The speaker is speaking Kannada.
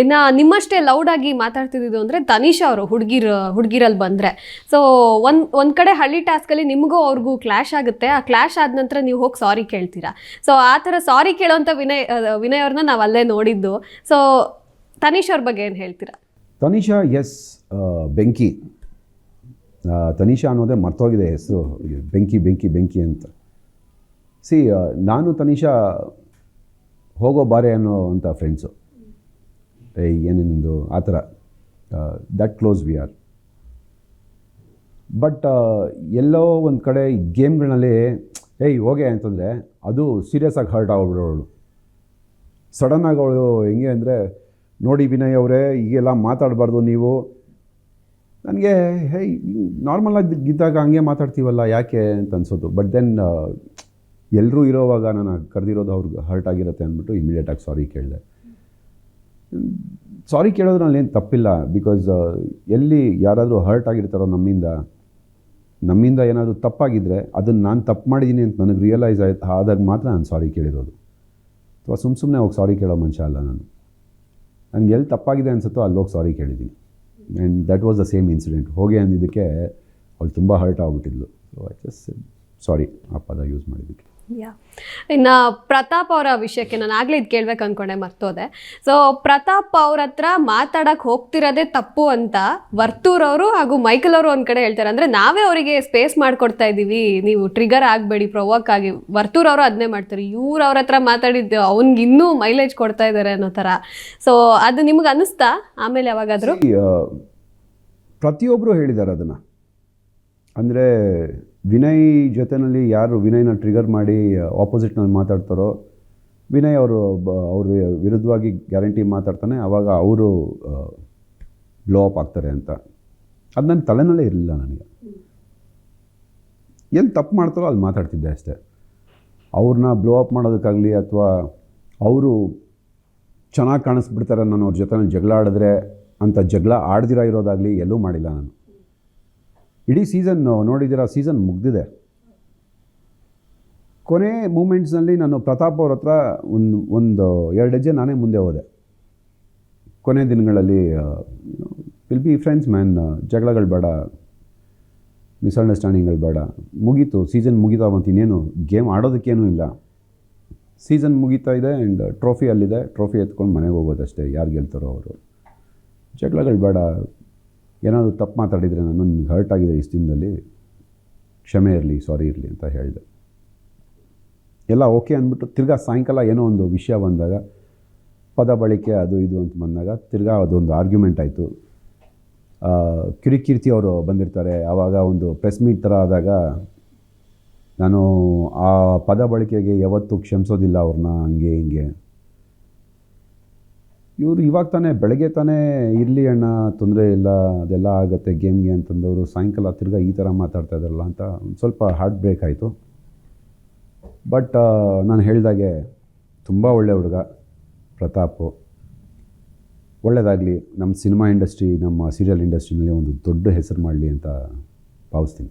ಇನ್ನು ನಿಮ್ಮಷ್ಟೇ ಲೌಡಾಗಿ ಮಾತಾಡ್ತಿದ್ದು ಅಂದರೆ ತನಿಷಾ ಅವರು ಹುಡುಗಿರ, ಹುಡುಗಿರಲ್ಲಿ ಬಂದರೆ. ಸೊ ಒಂದು ಒಂದು ಕಡೆ ಹಳ್ಳಿ ಟಾಸ್ಕಲ್ಲಿ ನಿಮಗೂ ಅವ್ರಿಗೂ ಕ್ಲಾಶ್ ಆಗುತ್ತೆ. ಆ ಕ್ಲಾಶ್ ಆದ ನಂತರ ನೀವು ಹೋಗಿ ಸಾರಿ ಕೇಳ್ತೀರಾ. ಸೊ ಆ ಥರ ಸಾರಿ ಕೇಳೋಂಥ ವಿನಯ್ ವಿನಯ್ ಅವ್ರನ್ನ ನಾವು ಅಲ್ಲೇ ನೋಡಿದ್ದು. ಸೊ ತನಿಷಾ ಅವ್ರ ಬಗ್ಗೆ ಏನು ಹೇಳ್ತೀರಾ? ತನಿಷಾ ಎಸ್ ಬೆಂಕಿ. ತನಿಷಾ ಅನ್ನೋದೇ ಮರ್ತೋಗಿದೆ ಹೆಸರು. ಬೆಂಕಿ ಬೆಂಕಿ ಬೆಂಕಿ ಅಂತ. ಸಿ ನಾನು ತನಿಷಾ ಹೋಗೋ ಬಾರೆ ಅನ್ನೋ ಅಂಥ ಫ್ರೆಂಡ್ಸು ಏಯ್ ಏನು ನಿಂದು? ಆ ಥರ. That close V R but ಎಲ್ಲೋ ಒಂದು ಕಡೆ ಗೇಮ್ಗಳಲ್ಲಿ ಏಯ್, ಹೋಗೆ ಅಂತಂದರೆ ಅದು ಸೀರಿಯಸ್ ಆಗಿ ಹರ್ಟ್ ಆಗ್ಬಿಡೋಳು. ಸಡನ್ನಾಗಿ ಅವಳು ಹೆಂಗೆ ಅಂದರೆ, ನೋಡಿ ವಿನಯ್ ಅವರೇ ಈಗೆಲ್ಲ ಮಾತಾಡಬಾರ್ದು ನೀವು. ನನಗೆ ಹೇ ನಾರ್ಮಲ್ ಆಗಿ ಇದ್ದಾಗ ಹಂಗೆ ಮಾತಾಡ್ತೀವಲ್ಲ, ಯಾಕೆ? ಅಂತ ಅನ್ಸೋದು. ಬಟ್ ದೆನ್ ಎಲ್ಲರೂ ಇರೋವಾಗ ನಾನು ಕರೆದಿರೋದು ಅವ್ರಿಗೆ ಹರ್ಟ್ ಆಗಿರುತ್ತೆ ಅಂದ್ಬಿಟ್ಟು ಇಮಿಡಿಯೇಟಾಗಿ ಸಾರಿ ಕೇಳಿದೆ. ಸಾರಿ ಕೇಳೋದ್ರಲ್ಲಿ ಏನು ತಪ್ಪಿಲ್ಲ ಬಿಕಾಸ್ ಎಲ್ಲಿ ಯಾರಾದರೂ ಹರ್ಟ್ ಆಗಿರ್ತಾರೋ ನಮ್ಮಿಂದ ನಮ್ಮಿಂದ ಏನಾದರೂ ತಪ್ಪಾಗಿದ್ದರೆ ಅದನ್ನು ನಾನು ತಪ್ಪು ಮಾಡಿದ್ದೀನಿ ಅಂತ ನನಗೆ ರಿಯಲೈಸ್ ಆಯ್ತು ಆದಾಗ ಮಾತ್ರ ನಾನು ಸಾರಿ ಕೇಳಿರೋದು. ಅಥವಾ ಸುಮ್ಮ ಸುಮ್ಮನೆ ಹೋಗಿ ಸಾರಿ ಕೇಳೋ ಮನುಷ್ಯ ಅಲ್ಲ ನಾನು. ನನಗೆ ಎಲ್ಲಿ ತಪ್ಪಾಗಿದೆ ಅನ್ಸುತ್ತೋ ಅಲ್ಲಿ ಹೋಗಿ ಸಾರಿ ಕೇಳಿದ್ದೀನಿ and that was the same incident ಹೋಗಿ ಅಂದಿದ್ದಕ್ಕೆ ಅವಳು ತುಂಬ ಹರ್ಟ್ ಆಗ್ಬಿಟ್ಟಿದ್ಲು. ಸೊ ಐ ಜಸ್ಟ್ ಸಾರಿ ಆ ಪದ ಯೂಸ್ ಮಾಡಿದ್ದಕ್ಕೆ. ಇನ್ನು ಪ್ರತಾಪ್ ಅವರ ವಿಷಯಕ್ಕೆ ನಾನು ಆಗಲೇ ಇದು ಕೇಳ್ಬೇಕು ಅಂದ್ಕೊಂಡೆ ಮರ್ತೋದೆ. ಸೊ ಪ್ರತಾಪ್ ಅವ್ರ ಹತ್ರ ಮಾತಾಡಕ್ಕೆ ಹೋಗ್ತಿರೋದೇ ತಪ್ಪು ಅಂತ ವರ್ತೂರ್ ಅವರು ಹಾಗೂ ಮೈಕಲ್ ಅವರು ಒಂದು ಕಡೆ ಹೇಳ್ತಾರೆ. ಅಂದರೆ ನಾವೇ ಅವರಿಗೆ ಸ್ಪೇಸ್ ಮಾಡಿಕೊಡ್ತಾ ಇದ್ದೀವಿ, ನೀವು ಟ್ರಿಗರ್ ಆಗಬೇಡಿ ಪ್ರೊವೋಕ್ ಆಗಿ. ವರ್ತೂರ್ ಅವರು ಅದನ್ನೇ ಮಾಡ್ತಾರೆ. ಇವ್ರು ಅವ್ರ ಹತ್ರ ಮಾತಾಡಿದ್ದು ಅವ್ನಿಗೆ ಇನ್ನೂ ಮೈಲೇಜ್ ಕೊಡ್ತಾ ಇದ್ದಾರೆ ಅನ್ನೋ ಥರ. ಸೊ ಅದು ನಿಮ್ಗೆ ಅನ್ನಿಸ್ತಾ ಆಮೇಲೆ ಯಾವಾಗಾದರೂ? ಪ್ರತಿಯೊಬ್ಬರು ಹೇಳಿದ್ದಾರೆ ಅದನ್ನು. ಅಂದರೆ ವಿನಯ್ ಜೊತೆಯಲ್ಲಿ ಯಾರು ವಿನಯ್ನ ಟ್ರಿಗರ್ ಮಾಡಿ ಆಪೋಸಿಟ್ನಲ್ಲಿ ಮಾತಾಡ್ತಾರೋ, ವಿನಯ್ ಅವರು ಬ, ಅವ್ರ ವಿರುದ್ಧವಾಗಿ ಗ್ಯಾರಂಟಿ ಮಾತಾಡ್ತಾನೆ ಆವಾಗ ಅವರು ಬ್ಲೋ ಅಪ್ ಆಗ್ತಾರೆ ಅಂತ. ಅದು ನನ್ನ ತಲೆನಲ್ಲೇ ಇರಲಿಲ್ಲ ನನಗೆ. ಎಲ್ಲಿ ತಪ್ಪು ಮಾಡ್ತಾರೋ ಅಲ್ಲಿ ಮಾತಾಡ್ತಿದ್ದೆ ಅಷ್ಟೇ. ಅವ್ರನ್ನ ಬ್ಲೋ ಅಪ್ ಮಾಡೋದಕ್ಕಾಗಲಿ ಅಥವಾ ಅವರು ಚೆನ್ನಾಗಿ ಕಾಣಿಸ್ಬಿಡ್ತಾರೆ ನಾನು ಅವ್ರ ಜೊತೆ ಜಗಳ ಆಡಿದ್ರೆ, ಅಂತ ಜಗಳ ಆಡ್ದಿರ ಇರೋದಾಗಲಿ ಎಲ್ಲೂ ಮಾಡಿಲ್ಲ ನಾನು. ಇಡೀ ಸೀಸನ್ ನೋಡಿದ್ದೀರಾ ಸೀಸನ್ ಮುಗ್ದಿದೆ. ಕೊನೆ ಮೂಮೆಂಟ್ಸ್ನಲ್ಲಿ ನಾನು ಪ್ರತಾಪ್ ಅವ್ರ ಹತ್ರ ಒಂದು ಒಂದು ಎರಡು ಹೆಜ್ಜೆ ನಾನೇ ಮುಂದೆ ಹೋದೆ. ಕೊನೆ ದಿನಗಳಲ್ಲಿ ವಿಲ್ ಬಿ ಫ್ರೆಂಡ್ಸ್ ಮ್ಯಾನ್ ಜಗಳಗಳು ಬೇಡ ಮಿಸ್ಅಂಡರ್ಸ್ಟ್ಯಾಂಡಿಂಗ್ಗಳು ಬೇಡ. ಮುಗೀತು ಸೀಸನ್ ಮುಗೀತಾ ಮತ್ತು ಇನ್ನೇನು ಗೇಮ್ ಆಡೋದಕ್ಕೇನೂ ಇಲ್ಲ. ಸೀಸನ್ ಮುಗೀತಾ ಇದೆ ಆ್ಯಂಡ್ ಟ್ರೋಫಿ ಅಲ್ಲಿದೆ. ಟ್ರೋಫಿ ಎತ್ಕೊಂಡು ಮನೆಗೆ ಹೋಗೋದಷ್ಟೇ, ಯಾರು ಗೆಲ್ತಾರೋ ಅವರು. ಜಗಳಗಳು ಬೇಡ. ಏನಾದರೂ ತಪ್ಪು ಮಾತಾಡಿದರೆ ನಾನು ನಿನ್ಗೆ ಹರ್ಟ್ ಆಗಿದೆ ಇಷ್ಟು ದಿನದಲ್ಲಿ ಕ್ಷಮೆ ಇರಲಿ ಸಾರಿ ಇರಲಿ ಅಂತ ಹೇಳಿದೆ. ಎಲ್ಲ ಓಕೆ ಅಂದ್ಬಿಟ್ಟು ತಿರ್ಗಾ ಸಾಯಂಕಾಲ ಏನೋ ಒಂದು ವಿಷಯ ಬಂದಾಗ, ಪದ ಬಳಕೆ ಅದು ಇದು ಅಂತ ಬಂದಾಗ ತಿರ್ಗಾ ಅದೊಂದು ಆರ್ಗ್ಯುಮೆಂಟ್ ಆಯಿತು. ಕಿರಿಕೀರ್ತಿ ಅವರು ಬಂದಿರ್ತಾರೆ. ಆವಾಗ ಒಂದು ಪ್ರೆಸ್ ಮೀಟ್ ಥರ ಆದಾಗ ನಾನು ಆ ಪದ ಬಳಕೆಗೆ ಯಾವತ್ತೂ ಕ್ಷಮಿಸೋದಿಲ್ಲ ಅವ್ರನ್ನ ಹಂಗೆ ಹಿಂಗೆ. ಇವರು ಇವಾಗ ತಾನೇ, ಬೆಳಗ್ಗೆ ತಾನೇ ಇರಲಿ ಅಣ್ಣ, ತೊಂದರೆ ಇಲ್ಲ, ಅದೆಲ್ಲ ಆಗುತ್ತೆ, ಗೇಮ್ಗೆ ಅಂತಂದವರು ಸಾಯಂಕಾಲ ತಿರ್ಗಾ ಈ ಥರ ಮಾತಾಡ್ತಾ ಇದ್ರಲ್ಲ ಅಂತ ಒಂದು ಸ್ವಲ್ಪ ಹಾರ್ಟ್ ಬ್ರೇಕ್ ಆಯಿತು. ಬಟ್ ನಾನು ಹೇಳಿದಾಗೆ ತುಂಬ ಒಳ್ಳೆ ಹುಡುಗ, ಪ್ರತಾಪು. ಒಳ್ಳೆಯದಾಗಲಿ ನಮ್ಮ ಸಿನಿಮಾ ಇಂಡಸ್ಟ್ರಿ ನಮ್ಮ ಸೀರಿಯಲ್ ಇಂಡಸ್ಟ್ರಿನಲ್ಲಿ ಒಂದು ದೊಡ್ಡ ಹೆಸರು ಮಾಡಲಿ ಅಂತ ಭಾವಿಸ್ತೀನಿ.